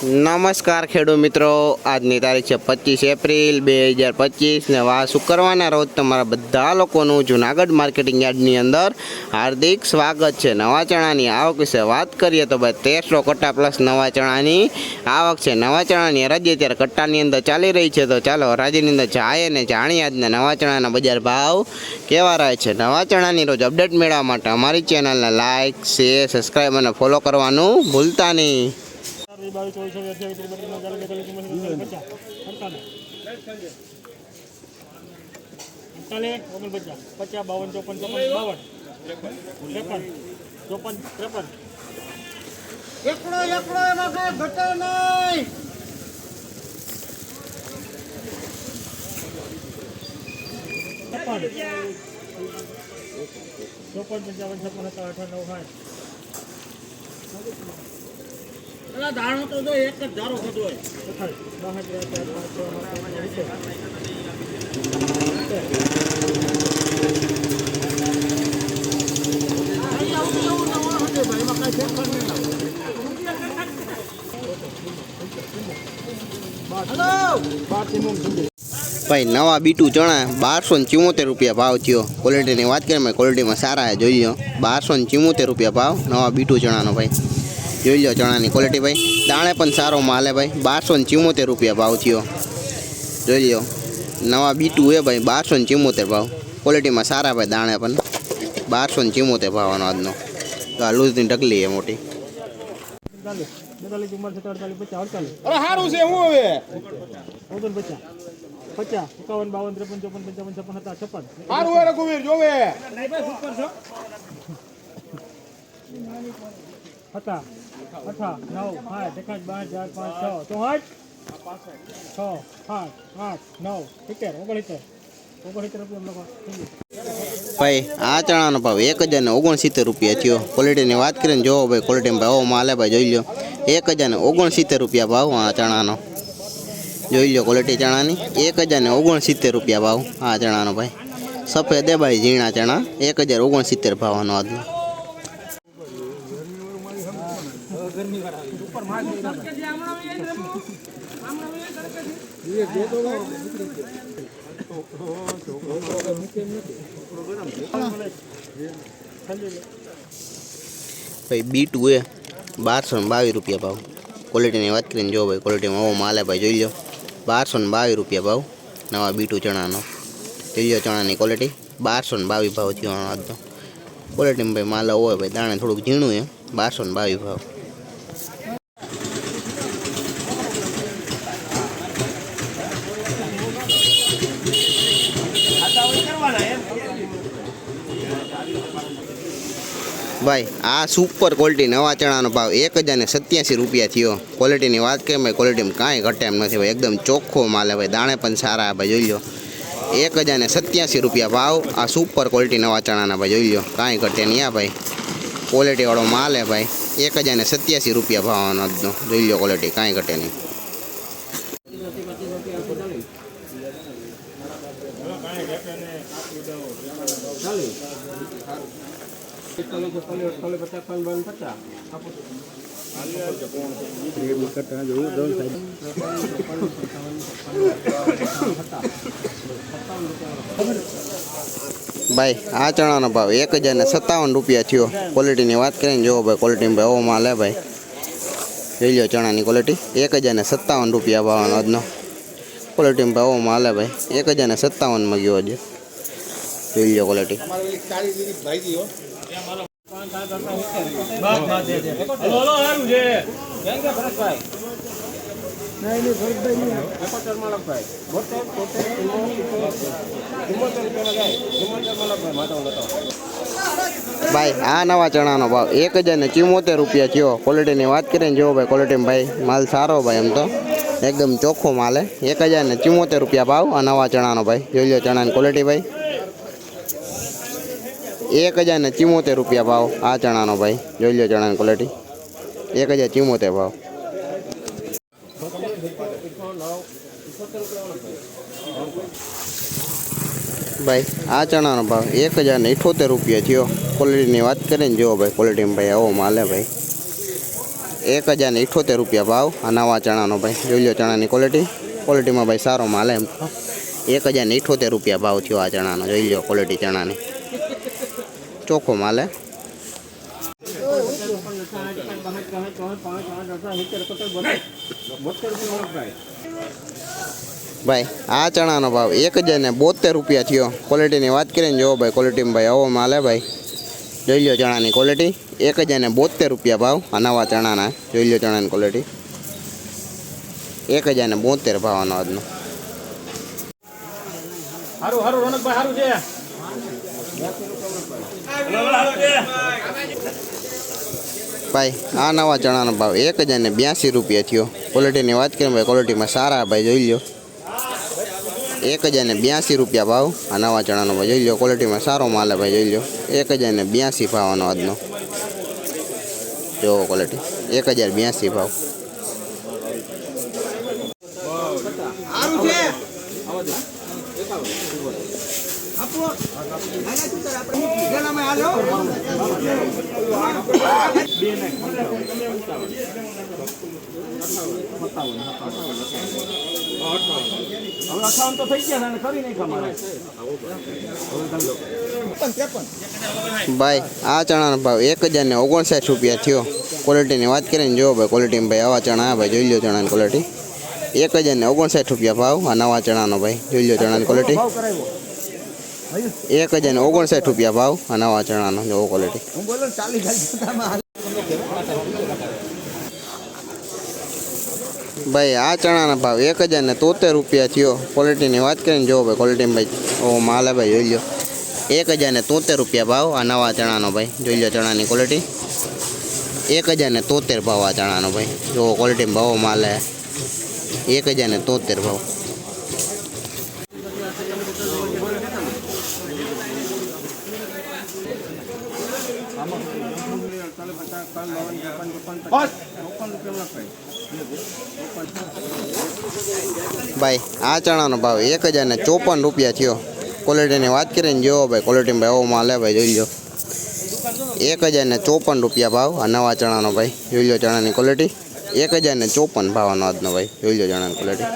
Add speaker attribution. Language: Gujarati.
Speaker 1: નમસ્કાર ખેડૂત મિત્રો. આજની તારીખ છે પચીસ એપ્રિલ બે હજાર પચીસ ને વા શુક્રવારના રોજ તમારા બધા લોકોનું જુનાગઢ માર્કેટિંગ યાર્ડની અંદર હાર્દિક સ્વાગત છે. નવા ચણાની આવક વિશે વાત કરીએ તો ભાઈ તેરસો કટ્ટા પ્લસ નવા ચણાની આવક છે. નવા ચણાની હરાજી અત્યારે કટ્ટાની અંદર ચાલી રહી છે. તો ચાલો હરાજીની અંદર જાય અને જાણીએ આજના નવા ચણાના બજાર ભાવ કેવા રહે છે. નવા ચણાની રોજ અપડેટ મેળવવા માટે અમારી ચેનલને લાઇક શેર સબસ્ક્રાઈબ અને ફોલો કરવાનું ભૂલતા નહીં.
Speaker 2: ત્રીસ બાવીસ ચોવીસ ચોવીસ અઠ્યાવીસ ત્રીસ બત્રીસ ચાલીસ બેતાલીસ ચુમ્માલીસ પચાસ. અડતાલીસ. અડતાલીસ ઓગણપચાસ. પચાસ બાવન ચોપન ચોપન બાવન. ત્રેપન. ચોપન ત્રેપન.
Speaker 3: એકડો એકડો એમાં કઈ ઘટે નહીં.
Speaker 2: ચોપન પંચાવન છપ્પન સત્તાવન અઠાવન નવ સાઠ.
Speaker 3: ભાઈ,
Speaker 1: નવા બીટું ચણા બારસો ને ચુમ્મોતેર રૂપિયા ભાવ થયો. ક્વોલિટીની વાત કરીએ ક્વોલિટીમાં સારા જોઈ લો બારસો ને ચુમ્મોતેર રૂપિયા ભાવ નવા બીટું ચણાનો ભાઈ. જોઈ લો ચણાની ક્વોલિટી ભાઈ. દાણે પણ સારો માલ ભાઈ. બારસો ને ચુમ્મોતેર રૂપિયા ભાવ થયો. જોઈ લો. નવા બીટું હે ભાઈ, બારસો ને ચુમ્મોતેર ભાવ. ક્વોલિટીમાં સારા ભાઈ દાણે પણ. બારસો ને ચુમ્મોતેર ભાવનો આજનો. તો આ લૂઝની ઢગલી છે મોટી.
Speaker 4: સારું છે
Speaker 2: છપ્પન હતા છપ્પન
Speaker 4: સારું રઘુવીર, જોવે.
Speaker 2: હતા. અઠા નવ, આઠ, એકાદ, બાર, ચાર, પાંચ, છ. તો છ આઠ આઠ, નવ. સિત્તેર ગયું.
Speaker 1: ભાઈ, આ ચણાનો ભાવ એક હજાર ને ઓગણસિત્તેર રૂપિયા થયો. ક્વોલિટીની વાત કરીને જોવો ભાઈ, ક્વોલિટીમાં ભાવ માલે ભાઈ, જોઈ લો એક હજાર ને ઓગણસિત્તેર રૂપિયા ભાવ આ ચણાનો. જોઈ લો ક્વોલિટી ચણાની. એક હજાર ને ઓગણસિત્તેર રૂપિયા ભાવ આ ચણાનો ભાઈ. સફેદ એ ભાઈ ઝીણા ચણા એક હજાર ઓગણસિત્તેર ભાવનો આજનો. ભાઈ બી ટુ એ બારસો ને બાવીસ રૂપિયા ભાવ. ક્વોલિટીની વાત કરીને જો ભાઈ ક્વોલિટીમાં આવો માલે ભાઈ, જોઈ લો. બારસો ને બાવીસ રૂપિયા ભાવ, નવા બી ટુ ચણાનો. જોઈ લો ચણાની ક્વોલિટી બારસો ને બાવીસ ભાવ થયો આજનો. ક્વોલિટીમાં ભાઈ માલ હોય ભાઈ, દાણે થોડુંક ઝીણું એ બારસો ને બાવીસ ભાવ. ભાઈ, આ સુપર ક્વોલિટી નવા ચણાનો ભાવ એક હજાર ને સત્યાસી રૂપિયા થયો. ક્વોલિટીની વાત કરીએ ભાઈ ક્વોલિટીમાં કાંઈ ઘટે એમ નથી ભાઈ. એકદમ ચોખ્ખો માલ ભાઈ, દાણે પણ સારા ભાઈ, જોઈ લો. એક હજાર ને સત્યાસી રૂપિયા ભાવ, આ સુપર ક્વોલિટી નવા ચણાના ભાઈ, જોઈ લો. કાંઈ ઘટે નહીં આ ભાઈ. ક્વોલિટીવાળો માલ હે ભાઈ, એક હજાર ને સત્યાસી રૂપિયા ભાવનો આજનો. જોઈ લો ક્વોલિટી કાંઈ ઘટે નહીં. ભાઈ, આ ચણાનો ભાવ એક હજાર ને સત્તાવન રૂપિયા થયો. ક્વોલિટીની વાત કરીને જોવો ભાઈ ક્વોલિટી ભાઈ એવો માલ ભાઈ. જોઈ લો ચણાની ક્વોલિટી એક હજાર ને સત્તાવન રૂપિયા ભાવનો આજનો. ક્વોલિટીમાં ભાઈ એવો માલ ભાઈ. એક હજાર ને સત્તાવનમાં ગયો આજે. જોઈ લો ક્વોલિટી ભાઈ, આ નવા ચણાનો ભાવ. એક હજાર ને ચુમ્મોતેર રૂપિયા થયો. ક્વોલિટીની વાત કરીને જો ભાઈ ક્વોલિટીમાં ભાઈ, માલ સારો ભાઈ એમ તો. એકદમ ચોખ્ખો માલ એક હજાર ને ચુમ્મોતેર રૂપિયા ભાવ આ નવા ચણાનો ભાઈ. જોઈ લો ચણાની ક્વોલિટી ભાઈ. એક હજાર ને ચિમોતેર રૂપિયા ભાવ. આ ચણાનો ભાઈ. જોઈ લો ચણાની ક્વોલિટી એક હજાર ચિમોતેર ભાવ. ભાઈ, આ ચણાનો ભાવ એક હજાર ને ઇઠોતેર રૂપિયા થયો. ક્વોલિટીની વાત કરીને જુઓ ભાઈ ક્વોલિટીમાં ભાઈ આવો માલે ભાઈ. એક હજાર ને ઇઠોતેર રૂપિયા ભાવ. આ નવા ચણાનો ભાઈ. જોઈ લો ચણાની ક્વોલિટી ક્વોલિટીમાં ભાઈ સારો માલે એમ. એક હજાર ને ઇઠોતેર રૂપિયા ભાવ થયો આ ચણાનો. જોઈ લો ક્વોલિટી ચણાની. ચોખ્ખો માલે ભાઈ, આ ચણાનો ભાવ એક હજાર ને બોતેર રૂપિયા થયો. ક્વોલિટીની વાત કરીને જોવો ભાઈ ક્વોલિટીમાં ભાઈ આવો માલે ભાઈ. જોઈ લો ચણાની ક્વોલિટી એક હજાર ને બોતેર રૂપિયા ભાવ, આ નવા ચણાના. જોઈ લો ચણાની ક્વોલિટી એક હજાર ને બોતેર ભાવ આનો આજનો.
Speaker 2: હારું હારું, રોનકભાઈ, હારું છે.
Speaker 1: ભાઈ, આ નવા ચણાનો ભાવ એક હજાર ને બ્યાસી રૂપિયા થયો. ક્વોલિટીની વાત કરીએ ભાઈ ક્વોલિટીમાં સારા ભાઈ, જોઈ લો એક હજાર ને બ્યાસી રૂપિયા ભાવ, આ નવા ચણાનો ભાઈ જોઈ લો ક્વોલિટીમાં સારો માલ ભાઈ, જોઈ લો એક હજાર ને બ્યાસી ભાવનો આજનો. જો ક્વોલિટી એક હજાર બ્યાસી ભાવ.
Speaker 3: આપો નાના શું કરે આપણે પેલામાં હાલો
Speaker 2: હવે અઠાવન તો થઈ ગયા છે અને કરી નહીં અમારે
Speaker 1: ભાઈ આ ચણાનો ભાવ એક હજાર ને ઓગણસાઠ રૂપિયા થયો. ક્વોલિટીની વાત કરીને જો ભાઈ ક્વોલિટીમાં ભાઈ આવા ચણા આ ભાઈ જોઈ લો ચણાની ક્વોલિટી એક હજાર ને ઓગણસાઠ રૂપિયા ભાવ આ નવા ચણાનો ભાઈ જોઈ લો ચણાની ક્વોલિટી
Speaker 2: ભાવ કરાવ્યો.
Speaker 1: એક હજાર ને ઓગણસાઠ રૂપિયા ભાવ આ નવા ચણાનો જોવો ક્વોલિટી
Speaker 3: હું બોલો ને ચાલી ખાલી
Speaker 1: ભાઈ, આ ચણાના ભાવ એક હજાર ને તોતેર રૂપિયા થયો. ક્વોલિટીની વાત કરીને જો ભાઈ ક્વોલિટીમાં ભાઈ. ઓ, માલ હે ભાઈ, જોઈ લો એક હજાર ને તોતેર રૂપિયા ભાવ આ નવા ચણાનો ભાઈ. જોઈ લો ચણાની ક્વોલિટી એક હજાર ને તોતેર ભાવ આ ચણાનો ભાઈ. જો ક્વોલિટીમાં ભાવ, માલ હે. એક હજાર ને તોતેર ભાવ. ભાઈ, આ ચણાનો ભાવ એક હજાર ને ચોપન રૂપિયા થયો. ક્વોલિટીની વાત કરીને જોવો ભાઈ ક્વોલિટીમાં ભાઈ એવો માલ ભાઈ, જોઈ લો. એક હજાર ને ચોપન રૂપિયા ભાવ આ નવા ચણાનો ભાઈ, જોઈ લો ચણાની ક્વોલિટી એક હજાર ને ચોપન ભાવ આજનો ભાઈ, જોઈ લો ચણાની ક્વોલિટી